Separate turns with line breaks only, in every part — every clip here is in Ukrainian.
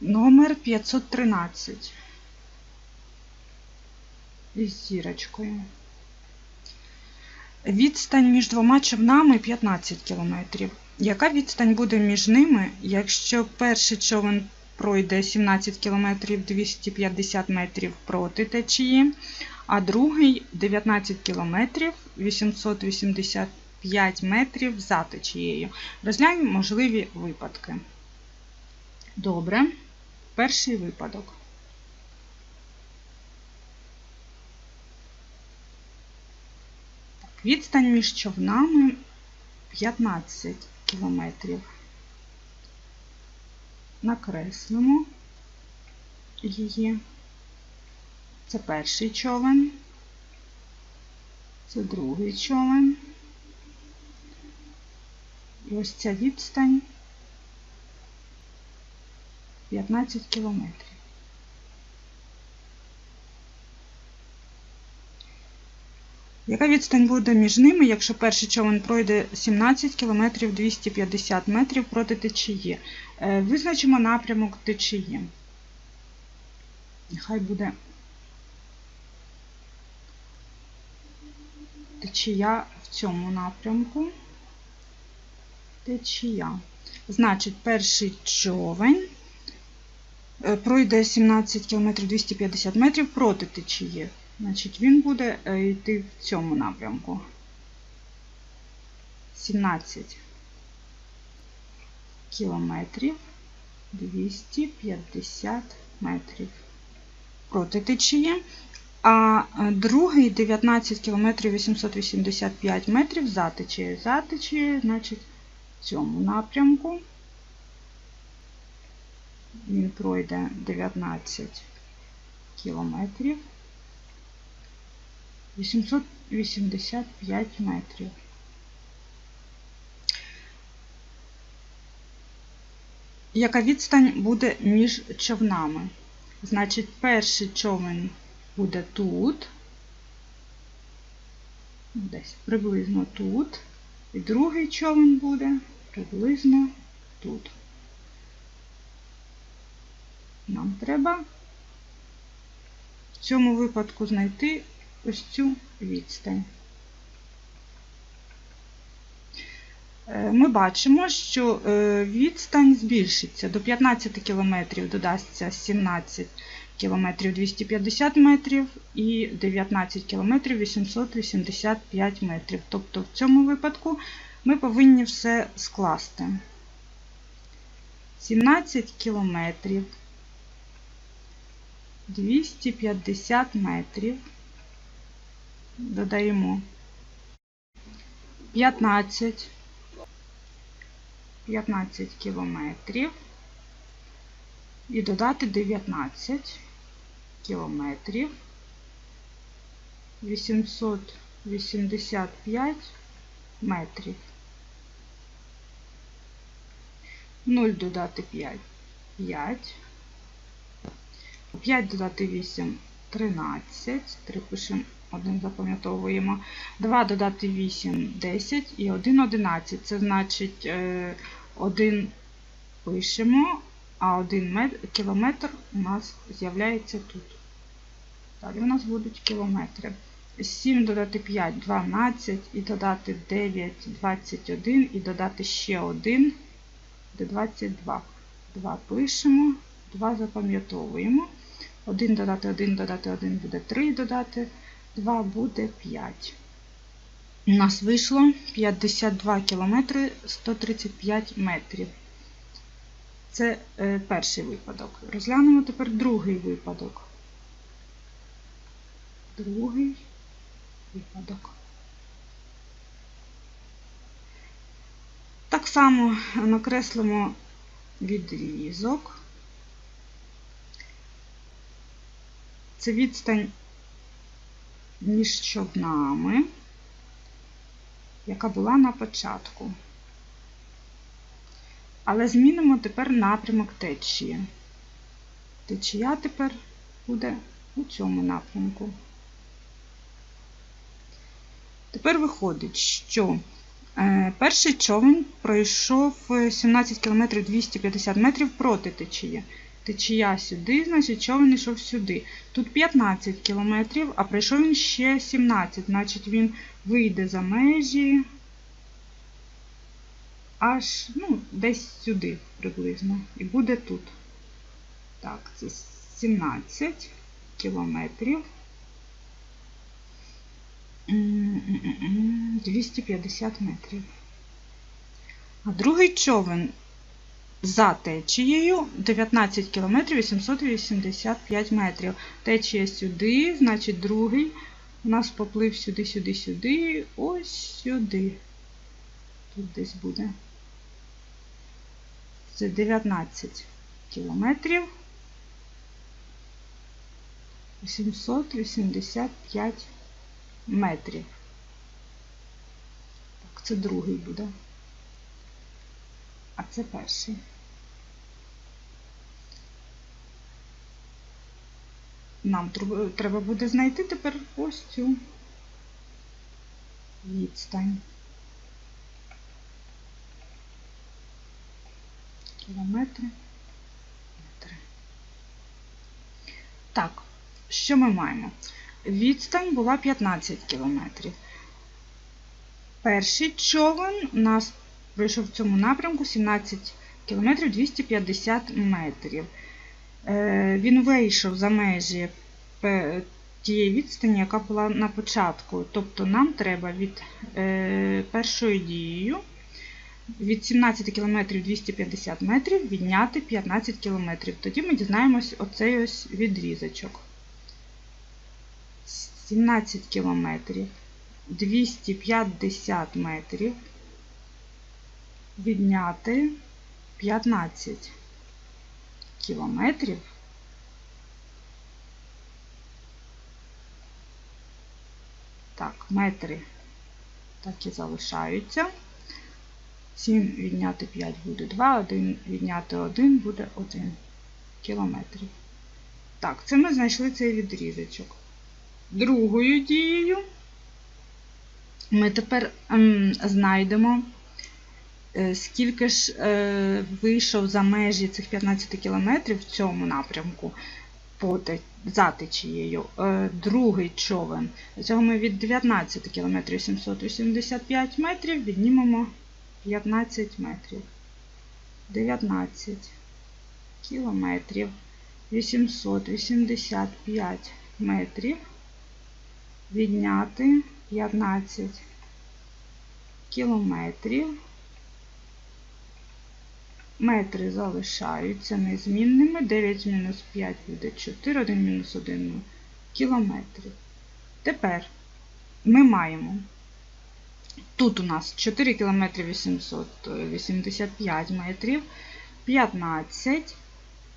Номер 513. Із зірочкою. Відстань між двома човнами 15 км. Яка відстань буде між ними, якщо перший човен пройде 17 км 250 метрів проти течії, а другий 19 км 885 метрів за течією? Розглянь можливі випадки. Добре. Перший випадок. Так, відстань між човнами 15 кілометрів. Накреслимо її. Це перший човен. Це другий човен. І ось ця відстань 15 кілометрів. Яка відстань буде між ними, якщо перший човен пройде 17 км 250 метрів проти течії? Е, Визначимо напрямок течії. Нехай буде течія в цьому напрямку. Течія. Значить, перший човен е, пройде 17 км 250 метрів проти течії. Значить, він буде е, йти в цьому напрямку. 17 кілометрів 250 метрів проти течії. А е, другий 19 км 885 метрів за течією. За течією, значить, в цьому напрямку. Він пройде 19 кілометрів 885 метрів. Яка відстань буде між човнами? Значить, перший човен буде тут, десь приблизно тут, і другий човен буде приблизно тут. Нам треба в цьому випадку знайти ось цю відстань. Е, Ми бачимо, що е, відстань збільшиться. До 15 км додасться 17 км 250 метрів і 19 км 885 метрів. Тобто в цьому випадку ми повинні все скласти. 17 кілометрів 250 метрів. Додаємо 15, 15 кілометрів і додати 19 кілометрів 885 метрів. 0 додати 5 5. 5 додати 8 13. 3 пишемо, 1 запам'ятовуємо. 2 додати 8 10 і 1 11. Це значить 1 пишемо, а 1 кілометр у нас з'являється тут. Далі у нас будуть кілометри. 7 додати 5 12 і додати 9 21 і додати ще 1 до 22. 2 пишемо, 2 запам'ятовуємо. 1 додати 1 додати 1 буде 3, додати 2 буде 5. У нас вийшло 52 кілометри 135 метрів. Це е, перший випадок. Розглянемо тепер другий випадок. Другий випадок. Так само накреслимо відрізок. Це відстань між човнами, яка була на початку. Але змінимо тепер напрямок течії. Течія тепер буде у цьому напрямку. Тепер виходить, що е, перший човен пройшов 17 км 250 метрів проти течії. Течія сюди, значить човен йшов сюди. Тут 15 кілометрів, а пройшов він ще 17, значить він вийде за межі аж ну, десь сюди приблизно. І буде тут. Так, це 17 кілометрів. М, м, м, м, 250 метрів. А другий човен за течією 19 км 885 метрів. Течія сюди, значить другий у нас поплив сюди, сюди, сюди, ось сюди. Тут десь буде. Це 19 кілометрів 885 метрів. Так, це другий буде. А це перший. Нам треба буде знайти тепер ось цю відстань. Кілометри. Метри. Так, що ми маємо? Відстань була 15 кілометрів. Перший човен у нас пройшов в цьому напрямку 17 км 250 метрів. Е, Він вийшов за межі тієї відстані, яка була на початку. Тобто нам треба від е, першою дією від 17 км 250 метрів відняти 15 км. Тоді ми дізнаємось оцей ось відрізочок. 17 км 250 метрів відняти 15 кілометрів. Так, метри так і залишаються. 7 відняти 5 буде 2, 1 відняти 1 буде 1 кілометрів. Так, це ми знайшли цей відрізочок. Другою дією ми тепер ем, знайдемо, скільки ж е, вийшов за межі цих 15 кілометрів в цьому напрямку по за течією. Е, другий човен. Цього ми від 19 км 785 метрів віднімемо 15 метрів. 19 кілометрів 885 метрів відняти 15 кілометрів. Метри залишаються незмінними. 9 мінус 5 буде 4, 1 мінус 1 кілометрів. Тепер ми маємо тут у нас 4 км 885 метрів, 15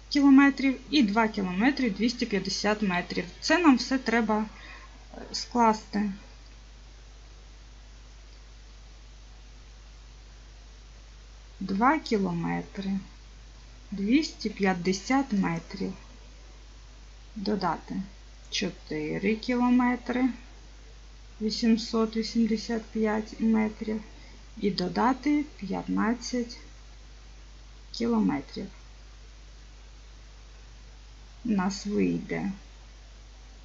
кілометрів і 2 км 250 метрів. Це нам все треба е, скласти. Два кілометри 250 метрів. Додати 4 кілометри 885 метрів і додати 15 кілометрів. У нас вийде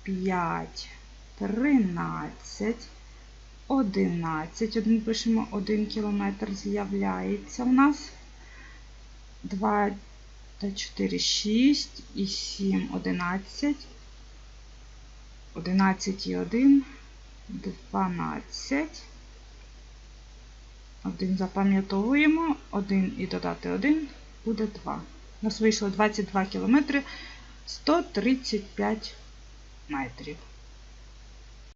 5, 13, 11. Один пишемо 1 кілометр з'являється у нас. 2 та 4, 6 і 7, 11. 11 і 1, 12. 1 запам'ятовуємо, 1 і додати 1 буде 2. У нас вийшло 22 кілометри 135 метрів.